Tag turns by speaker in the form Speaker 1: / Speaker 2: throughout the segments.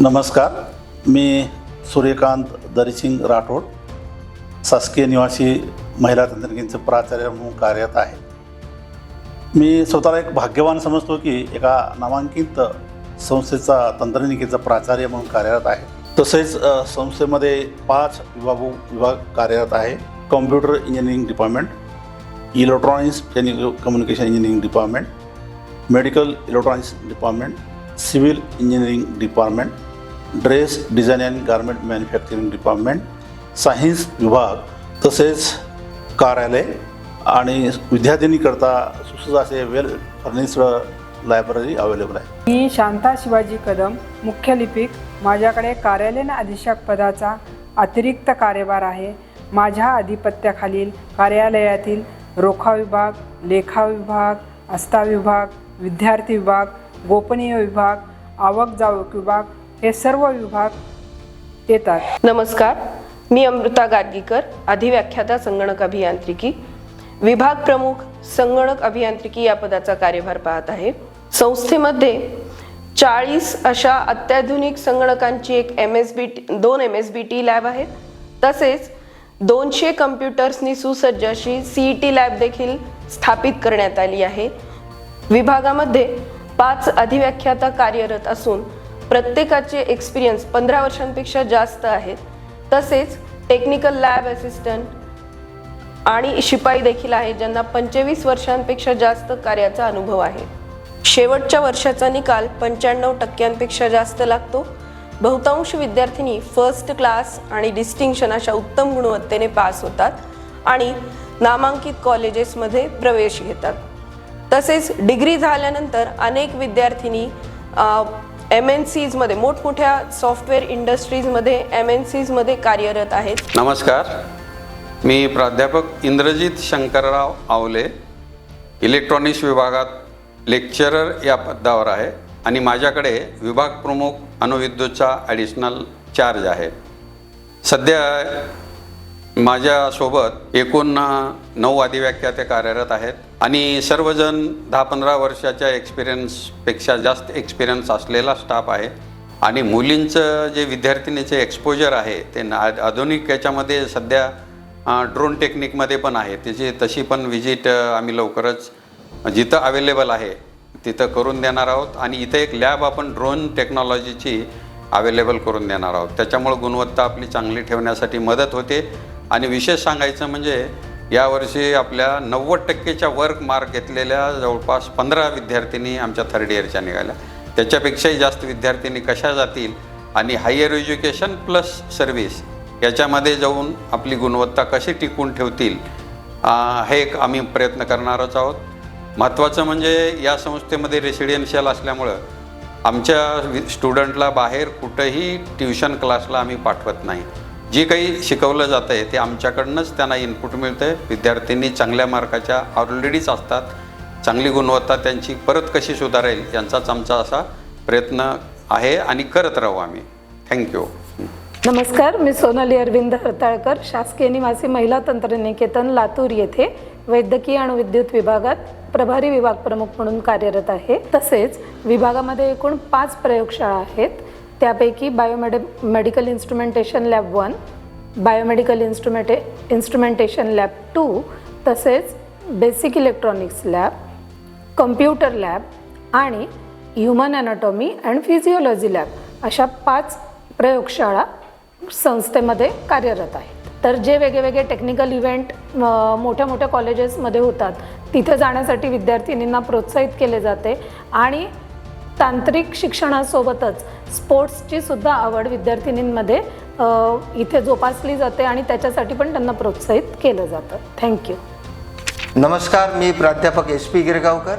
Speaker 1: नमस्कार. मी सूर्यकांत दरिसिंग राठोड शासकीय निवासी महिला तंत्रज्ञांचे प्राचार्य म्हणून कार्यरत आहे. मी स्वतःला एक भाग्यवान समजतो की एका नामांकित संस्थेचा तंत्रनिकेचा प्राचार्य म्हणून कार्यरत आहे. तसेच संस्थेमध्ये पाच विभाग विभाग कार्यरत आहे. Computer engineering department electronics technical communication engineering department medical electronics department civil engineering department dress design and garment manufacturing department science विभाग तसेच कार्यालय आणि विद्यार्थिनीकरता सुसज्ज असे वेल फर्निस्ड लायब्ररी अवेलेबल आहे.
Speaker 2: मी शांता शिवाजी कदम मुख्य लिपिक. माझ्याकडे कार्यालयीन अधीक्षक पदाचा अतिरिक्त कार्यभार आहे. माझ्या आधिपत्याखालील कार्यालयातील रोखा विभाग लेखा विभाग आस्था विभाग विद्यार्थी विभाग गोपनीय विभाग आवक जावक विभाग हे सर्व विभाग येतात.
Speaker 3: नमस्कार मी अमृता गादगीकर अधिव्याख्याता संगणक अभियांत्रिकी. विभाग प्रमुख संगणक अभियांत्रिकी या पदाचा कार्यभार पाहत आहे. संस्थेमध्ये चाळीस अशा अत्याधुनिक संगणकांची एक एम एस बी टी दोन M S B T lab आहेत तसेच दोनशे कम्प्युटर्सनी सुसज्ज अशी सी ई टी लॅब देखील स्थापित करण्यात आली आहे. विभागामध्ये पाच अधिव्याख्याता कार्यरत असून प्रत्येकाचे एक्सपिरियन्स पंधरा वर्षांपेक्षा जास्त आहेत. तसेच टेक्निकल लॅब असिस्टंट आणि शिपाई देखील आहेत ज्यांना पंचवीस वर्षांपेक्षा जास्त कार्याचा अनुभव आहे. शेवटच्या वर्षाचा निकाल पंच्याण्णव टक्क्यांपेक्षा जास्त लागतो. बहुतांश विद्यार्थिनी फर्स्ट क्लास आणि डिस्टिंक्शन अशा उत्तम गुणवत्तेने पास होतात आणि नामांकित कॉलेजेसमध्ये प्रवेश घेतात. तसेच डिग्री झाल्यानंतर अनेक विद्यार्थिनी एम एन सीजमध्ये मोठमोठ्या सॉफ्टवेअर इंडस्ट्रीजमध्ये एम एन सीजमध्ये कार्यरत आहेत.
Speaker 4: नमस्कार. मी प्राध्यापक इंद्रजित शंकरराव आवले इलेक्ट्रॉनिक्स विभागात लेक्चरर या पदावर आहे आणि माझ्याकडे विभाग प्रमुख अणुविद्युतचा ॲडिशनल चार्ज आहे. सध्या माझ्यासोबत एकूण अ, नऊ अधिव्याख्याते कार्यरत आहेत आणि सर्वजण दहा पंधरा वर्षाच्या एक्सपिरियन्सपेक्षा जास्त एक्सपिरियन्स असलेला स्टाफ आहे. आणि मुलींचं जे विद्यार्थिनीचे एक्सपोजर आहे ते ना आधुनिक याच्यामध्ये सध्या ड्रोन टेक्निकमध्ये पण आहे. त्याची तशी पण व्हिजिट आम्ही लवकरच जिथं अवेलेबल आहे तिथं करून देणार आहोत. आणि इथं एक लॅब आपण ड्रोन टेक्नॉलॉजीची अवेलेबल करून देणार आहोत. त्याच्यामुळं गुणवत्ता आपली चांगली ठेवण्यासाठी मदत होते. आणि विशेष सांगायचं म्हणजे यावर्षी आपल्या नव्वद टक्केच्या वर्क मार्क घेतलेल्या जवळपास पंधरा विद्यार्थिनी आमच्या थर्ड इयरच्या निघाल्या. त्याच्यापेक्षाही जास्त विद्यार्थिनी कशा जातील आणि हायर एज्युकेशन प्लस सर्व्हिस याच्यामध्ये जाऊन आपली गुणवत्ता कशी टिकून ठेवतील हे एक आम्ही प्रयत्न करणारच आहोत. महत्त्वाचं म्हणजे या संस्थेमध्ये रेसिडेन्शियल असल्यामुळं आमच्या स्टुडंटला बाहेर कुठंही ट्युशन क्लासला आम्ही पाठवत नाही. जे काही शिकवलं जातं आहे ते आमच्याकडनंच त्यांना इनपुट मिळतं आहे विद्यार्थ्यांनी चांगल्या मार्काच्या ऑलरेडीच असतात. चांगली गुणवत्ता त्यांची परत कशी सुधारेल यांचाच आमचा असा प्रयत्न आहे आणि करत राहू आम्ही. थँक्यू
Speaker 5: नमस्कार मी सोनाली अरविंद हरताळकर शासकीय निवासी महिला तंत्रनिकेतन लातूर येथे वैद्यकीय आणि विद्युत विभागात प्रभारी विभाग प्रमुख म्हणून कार्यरत आहे. तसेच विभागामध्ये एकूण पाच प्रयोगशाळा आहेत. त्यापैकी biomedi medical instrumentation lab one biomedical instrumenta instrumentation lab two तसेच basic electronics lab computer lab आणि human anatomy and physiology lab अशा पाच प्रयोगशाळा संस्थेमध्ये कार्यरत आहेत. तर जे वेगळेवेगळे टेक्निकल इव्हेंट मोठ्या मोठ्या कॉलेजेसमध्ये होतात तिथे जाण्यासाठी विद्यार्थिनींना प्रोत्साहित केले जाते आणि तांत्रिक शिक्षणासोबतच स्पोर्ट्सची सुद्धा आवड विद्यार्थिनींमध्ये इथे जोपासली जाते आणि त्याच्यासाठी पण त्यांना प्रोत्साहित केलं जातं. थँक्यू
Speaker 6: नमस्कार मी प्राध्यापक एस पी गिरगावकर.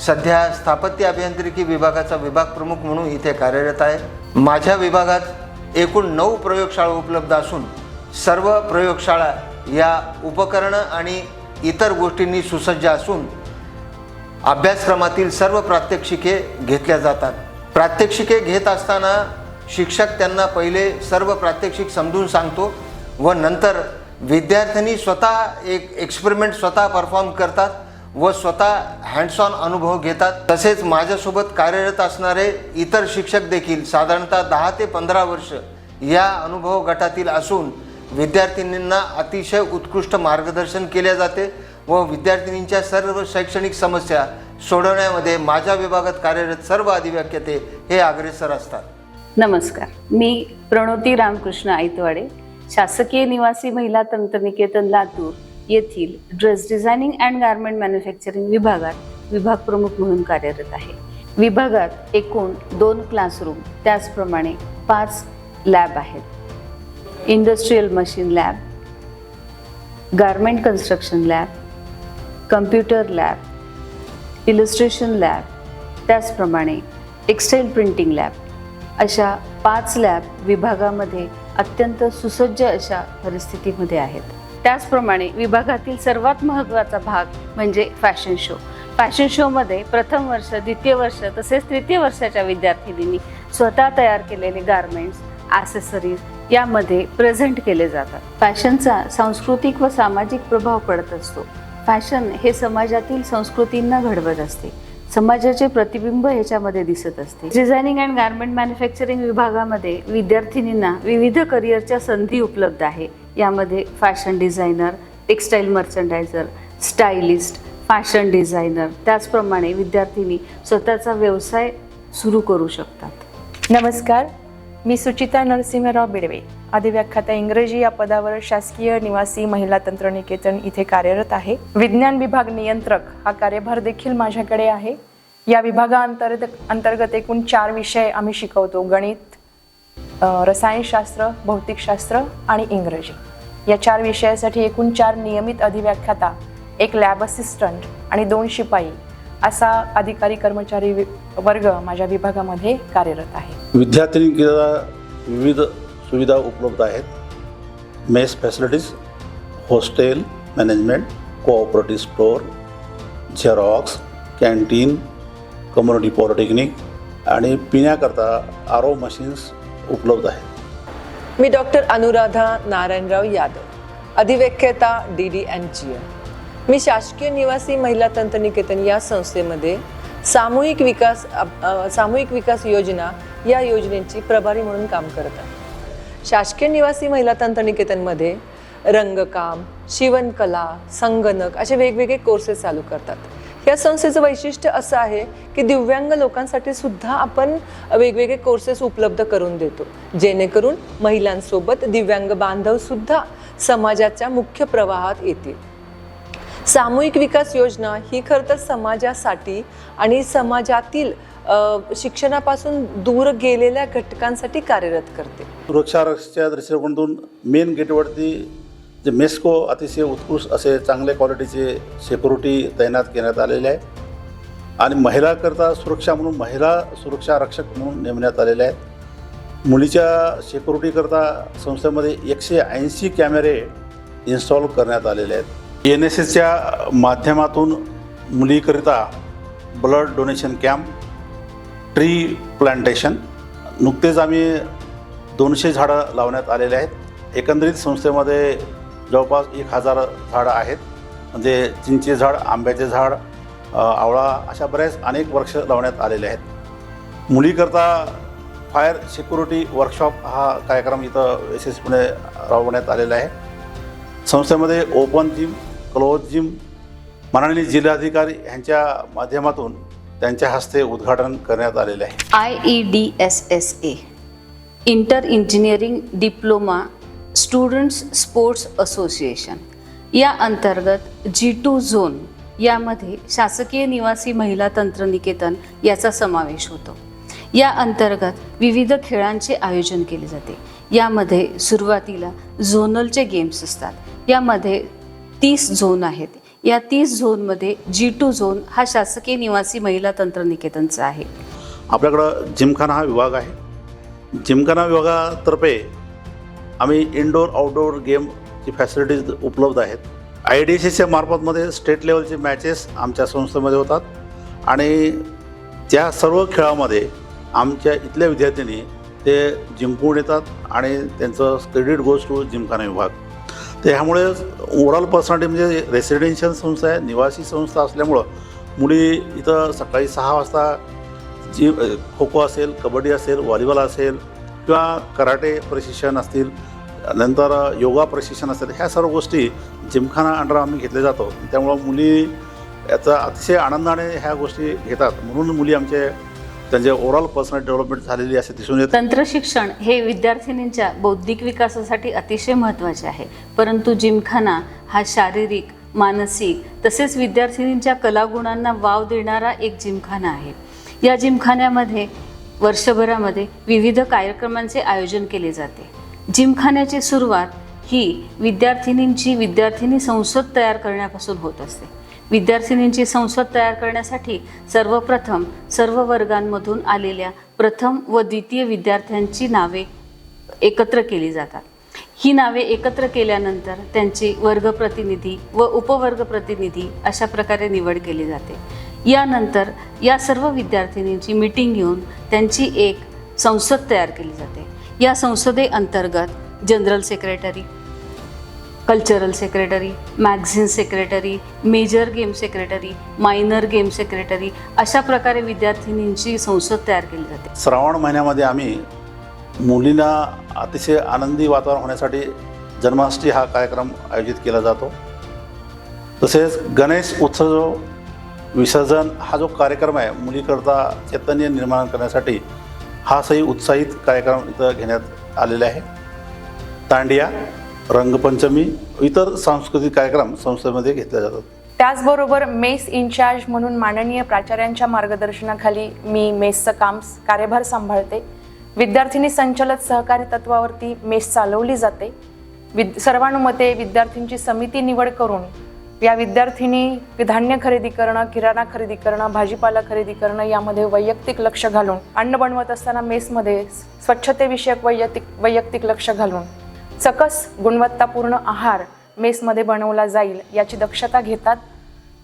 Speaker 6: सध्या स्थापत्य अभियांत्रिकी विभागाचा विभाग प्रमुख म्हणून इथे कार्यरत आहे. माझ्या विभागात एकूण नऊ प्रयोगशाळा उपलब्ध असून सर्व प्रयोगशाळा या उपकरणं आणि इतर गोष्टींनी सुसज्ज असून अभ्यासक्रमातील सर्व प्रात्यक्षिके घेतल्या जातात. प्रात्यक्षिके घेत असताना शिक्षक त्यांना पहिले सर्व प्रात्यक्षिक समजून सांगतो व नंतर विद्यार्थ्यांनी स्वतः एक एक्सपेरिमेंट स्वतः परफॉर्म करतात व स्वतः हँड्स ऑन अनुभव घेतात. तसेच माझ्यासोबत कार्यरत असणारे इतर शिक्षक देखील साधारणतः दहा ते पंधरा वर्ष या अनुभव गटातील असून विद्यार्थिनींना अतिशय उत्कृष्ट मार्गदर्शन केले जाते. व विद्यार्थिनींच्या सर्व शैक्षणिक समस्या सोडवण्यामध्ये माझ्या विभागात कार्यरत सर्व अधिव्याख्याते हे अग्रेसर असतात.
Speaker 7: नमस्कार. मी प्रणोती रामकृष्ण आयतवाडे शासकीय निवासी महिला तंत्रनिकेतन लातूर येथील dress designing and garment manufacturing विभागात विभाग प्रमुख म्हणून कार्यरत आहे. विभागात एकूण दोन क्लासरूम त्याचप्रमाणे पाच लॅब आहेत. Industrial machine lab garment construction lab computer lab illustration lab त्याचप्रमाणे टेक्स्टाईल प्रिंटिंग लॅब. अशा पाच लॅब विभागामध्ये अत्यंत सुसज्ज अशा परिस्थितीमध्ये आहेत. त्याचप्रमाणे विभागातील सर्वात महत्त्वाचा भाग म्हणजे फॅशन शो. फॅशन शोमध्ये प्रथम वर्ष द्वितीय वर्ष तसेच तृतीय वर्षाच्या विद्यार्थिनींनी स्वतः तयार केलेले गारमेंट्स ॲसेसरीज यामध्ये प्रेझेंट केले जातात. फॅशनचा सांस्कृतिक व सामाजिक प्रभाव पडत असतो. फॅशन हे समाजातील संस्कृतींना घडवत असते. समाजाचे प्रतिबिंब ह्याच्यामध्ये दिसत असते. डिझायनिंग अँड गारमेंट मॅन्युफॅक्चरिंग विभागामध्ये विद्यार्थिनींना विविध करिअरच्या संधी उपलब्ध आहे. यामध्ये fashion designer textile merchandiser stylist fashion designer त्याचप्रमाणे विद्यार्थिनी स्वतःचा व्यवसाय सुरू करू शकतात.
Speaker 8: नमस्कार. मी सुचिता नरसिंहराव बिडवे. अधिव्याख्याता इंग्रजी या पदावर शासकीय निवासी महिला तंत्रनिकेतन इथे कार्यरत आहे. विज्ञान विभाग नियंत्रक हा कार्यभार देखील माझ्याकडे आहे. या विभागाअंतर्गत अंतर्गत एकूण चार विषय आम्ही शिकवतो. गणित रसायनशास्त्र भौतिकशास्त्र आणि इंग्रजी. या चार विषयासाठी एकूण चार नियमित अधिव्याख्याता एक लॅब असिस्टंट आणि दोन शिपाई असा अधिकारी कर्मचारी वर्ग माझ्या विभागामध्ये कार्यरत आहे.
Speaker 1: विद्यार्थिनीकरिता विविध सुविधा उपलब्ध आहेत. Mess facilities hostel management cooperative store xerox canteen community polytechnic आणि पिण्याकरता आरो मशीन्स उपलब्ध आहेत.
Speaker 9: मी doctor Anuradha Narayanrao Yadav अधिव्याख्याता D D N G M. मी शासकीय निवासी महिला तंत्रनिकेतन या संस्थेमध्ये सामूहिक विकास सामूहिक विकास योजना या योजनेची प्रभारी म्हणून काम करत आहे. शासकीय निवासी महिला तंत्रनिकेतनमध्ये रंगकाम शिवणकला संगणक असे वेगवेगळे कोर्सेस चालू करतात. या संस्थेचं वैशिष्ट्य असं आहे की दिव्यांग लोकांसाठी सुद्धा आपण वेगवेगळे कोर्सेस उपलब्ध करून देतो. जेणेकरून महिलांसोबत दिव्यांग बांधव सुद्धा समाजाच्या मुख्य प्रवाहात येतील. सामूहिक विकास योजना ही खरं तर समाजासाठी आणि समाजातील शिक्षणापासून दूर गेलेल्या घटकांसाठी कार्यरत करते.
Speaker 1: वृक्षारक्षच्या दृष्टिकोनातून मेन गेटवरती जे मेस्को अतिशय उत्कृष्ट असे चांगल्या क्वालिटीचे सिक्युरिटी तैनात करण्यात आलेले आहे. आणि महिलाकरता सुरक्षा म्हणून महिला सुरक्षा रक्षक म्हणून नेमण्यात आलेले आहेत. मुलीच्या सिक्युरिटीकरता संस्थेमध्ये एकशे ऐंशी कॅमेरे इन्स्टॉल करण्यात आलेले आहेत. एन एस एसच्या माध्यमातून मुलीकरिता blood donation camp tree plantation नुकतेच आम्ही दोनशे झाडं लावण्यात आलेले आहेत. एकंदरीत संस्थेमध्ये जवळपास एक हजार झाडं आहेत. म्हणजे चिंचे झाड आंब्याचे झाड आवळा अशा बऱ्याच अनेक वृक्ष लावण्यात आलेले आहेत. मुलीकरता फायर सिक्युरिटी वर्कशॉप हा कार्यक्रम इथं यशस्वीपणे राबवण्यात आलेला आहे. संस्थेमध्ये ओपन जिम क्लोज जिम माननीय जिल्हाधिकारी यांच्या माध्यमातून त्यांच्या हस्ते उद्घाटन करण्यात आलेले आहे.
Speaker 7: I E D S S A inter engineering diploma students sports association. या अंतर्गत जी टू झोन यामध्ये शासकीय निवासी महिला तंत्रनिकेतन याचा समावेश होतो. या अंतर्गत विविध खेळांचे आयोजन केले जाते. यामध्ये सुरुवातीला झोनलचे गेम्स असतात. यामध्ये तीस झोन आहेत. या तीस झोनमध्ये जी टू झोन हा शासकीय निवासी महिला तंत्रनिकेतनचा आहे.
Speaker 1: आपल्याकडं जिमखाना हा विभाग आहे. जिमखाना विभागातर्फे आम्ही इनडोअर आउटडोअर गेमची फॅसिलिटीज उपलब्ध आहेत. आय डी सी मार्फतमध्ये स्टेट लेवलचे मॅचेस आमच्या संस्थेमध्ये होतात. आणि त्या सर्व खेळामध्ये आमच्या इथल्या विद्यार्थ्यांनी ते जिंकून येतात आणि त्यांचं क्रेडिट गोज टू जिमखाना विभाग. त्यामुळे ओव्हरऑल पर्सनॅलिटी म्हणजे रेसिडेन्शियल संस्था आहे निवासी संस्था असल्यामुळं मुली इथं सकाळी सहा वाजता जी खो खो असेल कबड्डी असेल व्हॉलीबॉल असेल किंवा कराटे प्रशिक्षण असतील नंतर योगा प्रशिक्षण असेल ह्या सर्व गोष्टी जिमखाना अंडर आम्ही घेतले जातो. त्यामुळं मुली याचा अतिशय आनंदाने ह्या गोष्टी घेतात. म्हणून मुली आमचे त्यांचे ओव्हरऑल पर्सनल डेव्हलपमेंट झालेली असे दिसून येते
Speaker 7: तंत्रशिक्षण हे विद्यार्थिनींच्या बौद्धिक विकासासाठी अतिशय महत्त्वाचे आहे. परंतु जिमखाना हा शारीरिक मानसिक तसेच विद्यार्थिनींच्या कलागुणांना वाव देणारा एक जिमखाना आहे. या जिमखान्यामध्ये वर्षभरामध्ये विविध कार्यक्रमांचे आयोजन केले जाते. जिमखान्याची सुरुवात ही विद्यार्थिनींची विद्यार्थिनी संसद तयार करण्यापासून होत असते. विद्यार्थिनींची संसद तयार करण्यासाठी सर्वप्रथम सर्व वर्गांमधून आलेल्या प्रथम व द्वितीय विद्यार्थ्यांची नावे एकत्र केली जातात. ही नावे एकत्र केल्यानंतर त्यांची वर्ग प्रतिनिधी व उपवर्ग प्रतिनिधी अशा प्रकारे निवड केली जाते. यानंतर या सर्व विद्यार्थिनींची मीटिंग घेऊन त्यांची एक संसद तयार केली जाते. या संसदेअंतर्गत general secretary cultural secretary magazine secretary major game secretary minor game secretary अशा प्रकारे विद्यार्थिनींची संसद तयार केली जाते.
Speaker 1: श्रावण महिन्यामध्ये आम्ही मुलींना अतिशय आनंदी वातावरण होण्यासाठी जन्माष्टमी हा कार्यक्रम आयोजित केला जातो. तसेच गणेश उत्सव विसर्जन हा जो कार्यक्रम आहे मुलीकरता चैतन्य निर्माण करण्यासाठी हा सही उत्साहित कार्यक्रम इथं घेण्यात आलेला आहे. तांडिया रंगपंचमी इतर सांस्कृतिक कार्यक्रम संस्थेमध्ये घेतले जातात.
Speaker 8: त्याचबरोबर मेस इन्चार्ज म्हणून माननीय प्राचार्यांच्या मार्गदर्शनाखाली मी मेसचं काम कार्यभार सांभाळते. विद्यार्थिनी संचलित सहकारी तत्वावरती मेस चालवली जाते. विद सर्वानुमते विद्यार्थ्यांची समिती निवड करून या विद्यार्थिनी धान्य खरेदी करणं किराणा खरेदी करणं भाजीपाला खरेदी करणं यामध्ये वैयक्तिक लक्ष घालून अन्न बनवत असताना मेसमध्ये स्वच्छतेविषयक वैयक्तिक वैयक्तिक लक्ष घालून सकस गुणवत्तापूर्ण आहार मेसमध्ये बनवला जाईल याची दक्षता घेतात.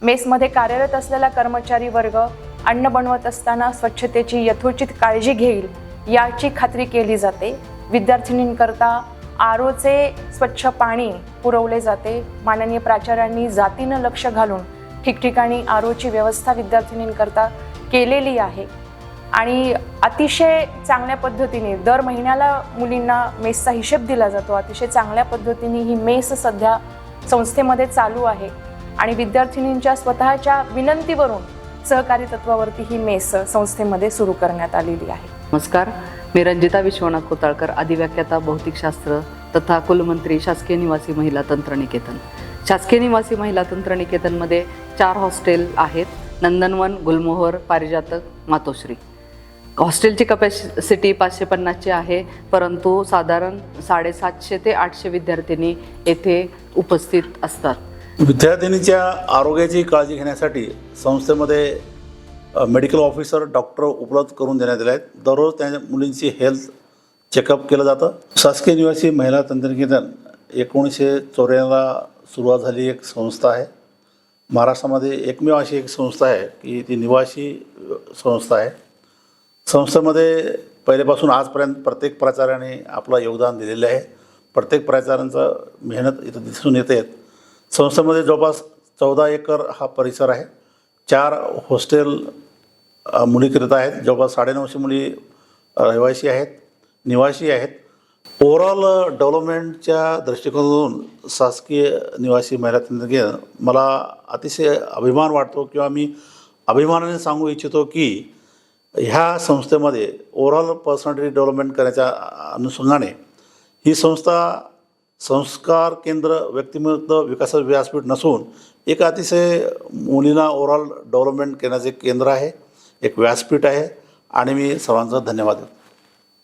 Speaker 8: मेसमध्ये कार्यरत असलेला कर्मचारी वर्ग अन्न बनवत असताना स्वच्छतेची यथोचित काळजी घेईल याची खात्री केली जाते. विद्यार्थिनींकरता आरोचे स्वच्छ पाणी पुरवले जाते. माननीय प्राचार्यांनी जातीनं लक्ष घालून ठिकठिकाणी आरोची व्यवस्था विद्यार्थिनींकरता केलेली आहे. आणि अतिशय चांगल्या पद्धतीने दर महिन्याला मुलींना मेसचा हिशेब दिला जातो. अतिशय चांगल्या पद्धतीने ही मेस सध्या संस्थेमध्ये चालू आहे. आणि विद्यार्थिनींच्या स्वतःच्या विनंतीवरून सहकारी तत्वावरती ही मेस संस्थेमध्ये सुरू करण्यात आलेली आहे.
Speaker 10: नमस्कार. मी रंजिता विश्वनाथ कोताळकर अधिव्याख्याता भौतिकशास्त्र तथा कुलमंत्री शासकीय निवासी महिला तंत्रनिकेतन. शासकीय निवासी महिला तंत्रनिकेतनमध्ये चार हॉस्टेल आहेत. नंदनवन गुलमोहर पारिजातक मातोश्री. हॉस्टेलची कपॅसिटी पाचशे पन्नासची आहे परंतु साधारण साडेसातशे ते आठशे विद्यार्थिनी येथे उपस्थित असतात.
Speaker 1: विद्यार्थिनीच्या आरोग्याची काळजी घेण्यासाठी संस्थेमध्ये मेडिकल ऑफिसर डॉक्टर उपलब्ध करून देण्यात आले आहेत. दररोज त्या मुलींची हेल्थ चेकअप केलं जातं. शासकीय निवासी महिला तंत्रज्ञान एकोणीसशे चौऱ्याण्णवला सुरुवात झाली एक संस्था आहे. महाराष्ट्रामध्ये एकमेव अशी एक संस्था आहे की ती निवासी संस्था आहे. संस्थेमध्ये पहिल्यापासून आजपर्यंत प्रत्येक प्राचार्याने आपलं योगदान दिलेलं आहे. प्रत्येक प्राचार्यांचं मेहनत इथं दिसून येते. संस्थेमध्ये जवळपास चौदा एकर हा परिसर आहे. चार हॉस्टेल मुलीकरिता आहेत. जवळपास साडेनऊशे मुली रहिवासी आहेत निवासी आहेत. ओव्हरऑल डेव्हलपमेंटच्या दृष्टिकोनातून शासकीय निवासी महिला तंत्रज्ञान मला अतिशय अभिमान वाटतो किंवा मी अभिमानाने सांगू इच्छितो की ह्या संस्थेमध्ये ओव्हरऑल पर्सनॅलिटी डेव्हलपमेंट करण्याच्या अनुषंगाने ही संस्था संस्कार केंद्र व्यक्तिमत्व विकास व्यासपीठ नसून एक अतिशय मुलींना ओव्हरऑल डेव्हलपमेंट करण्याचे केंद्र आहे एक व्यासपीठ आहे. आणि मी सर्वांचा धन्यवाद देतो.